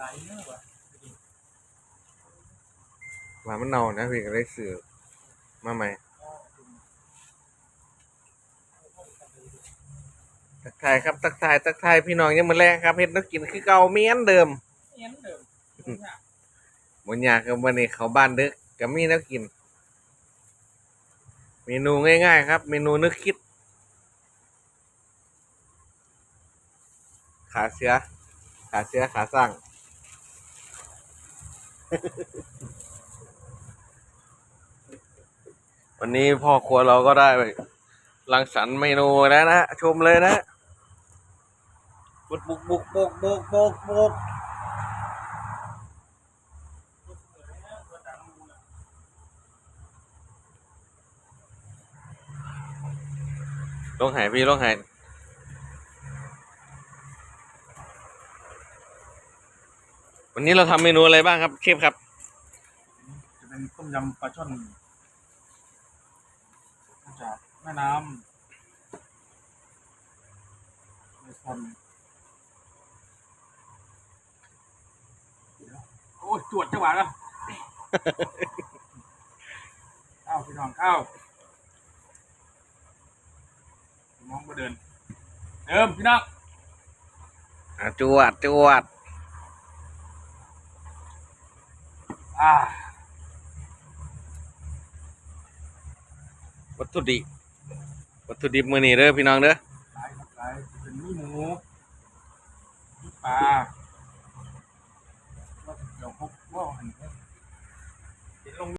หลายเนื้อว่ะว่ามันเน่านะพี่ก็เลยซื้อมาใหม่ตักทายครับตักทายตักทายพี่น้องยังมาแรงครับเฮ็ดนักกินคือเก่าเมียนเดิมเอี้ยนเดิมเนี่ยบนอยากกับวันนี้เขาบ้านดึกก็มีนักกิน เมนูง่ายๆ ครับ เมนูนึกคิด ขาเสือขาเสือขาสร้าง วันนี้พ่อครัวเราก็ได้รังสรรค์เมนูแล้วนะชมเลยนะบุกบุกบุกบุกบุกบุกบุกลงหายพี่ลงหาย วันนี้เราทำเมนูอะไรบ้างครับเชฟครับ จะเป็นต้มยำปลาช่อนมาจากแม่น้ำในซอนเดี๋ยวโอ้ยจวดจังหวะแล้วข้าวพี่น้องข้าวน้องมาเดิน เดิมพี่น้องอะจวดจวด วัตถุดิบ วัตถุดิบมือนี่เด้อพี่น้องเด้อหลายครัหลเป็นมีหมูมีปลาว่าจะเกี่ยวพบว่าหันเป็นลง